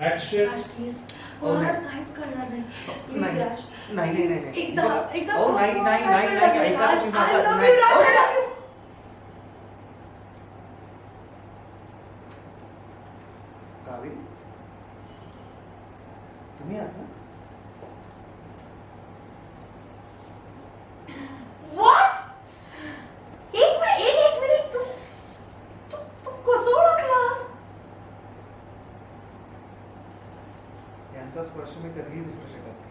Action Raj please नाही. कोणालाच काहीच कळणार नाही प्लीज नाही. राज नाही, नाही, नाही, नाही. एकदा बघा. एकदा नाही, proof नाही, करायला नाही, नाही, लागेल, ऐका राज. तुम्ही I माझं. love नाही. you, Raj. I love you. Kaveri तुम्ही आहात ना What? एक मिनिट एक एक मिनिट तू तू तू कसं ओळखलास यांचा स्पर्श मी कधीही विसरू शकत नाही.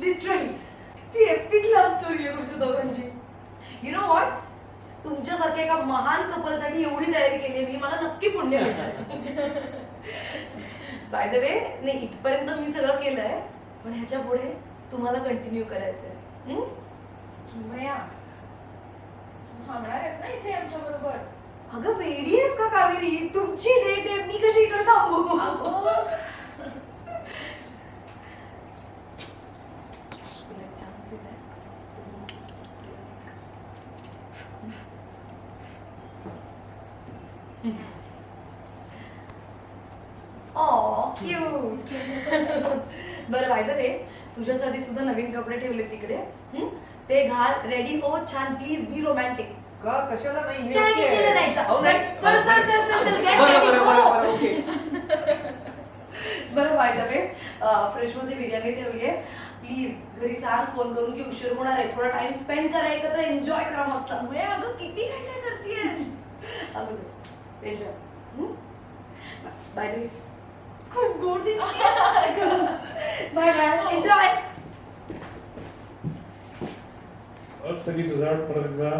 लिटरली ती एपिक लव्ह स्टोरी आहे तुमच्या दोघांची. यु नो वॉट तुमच्यासारख्या एका महान कपलसाठी एवढी तयारी केली आहे मी मला नक्की पुण्य मिळणार बाय द वे नाही इथपर्यंत मी सगळं केलंय पण ह्याच्या पुढे तुम्हाला कंटिन्यू करायचंय? किमया थांबणार आहेस ना इथे आमच्या बरोबर? अगं वेडी आहेस का कावेरी? तुमची डेट आहे मी कशी इकडे थांबू. बरं बाय द वे तुझ्यासाठी सुद्धा नवीन कपडे ठेवले तिकडे? ते घाल रेडी हो छान. प्लीज बी रोमॅन्टिक का? कशाला नाही? हे काय okay. कशाला नाही? अहो, चल, चल, चल, चल, चल, चल, get बरं ready, बरं go. बरं बरं ओके. बरं बाय द वे फ्रीजमध्ये बिर्याणी ठेवली आहे प्लीज घरी सांग फोन करून की उशीर होणार आहे. थोडा टाइम स्पेंड करा एकत्र एन्जॉय करा मस्त. किमया अगं किती काय काय करतेयस? असं एन्जॉय बाय द वे खूप गोड दिसते बाय बाय एन्जॉय सगळी सजावट परत एकदा.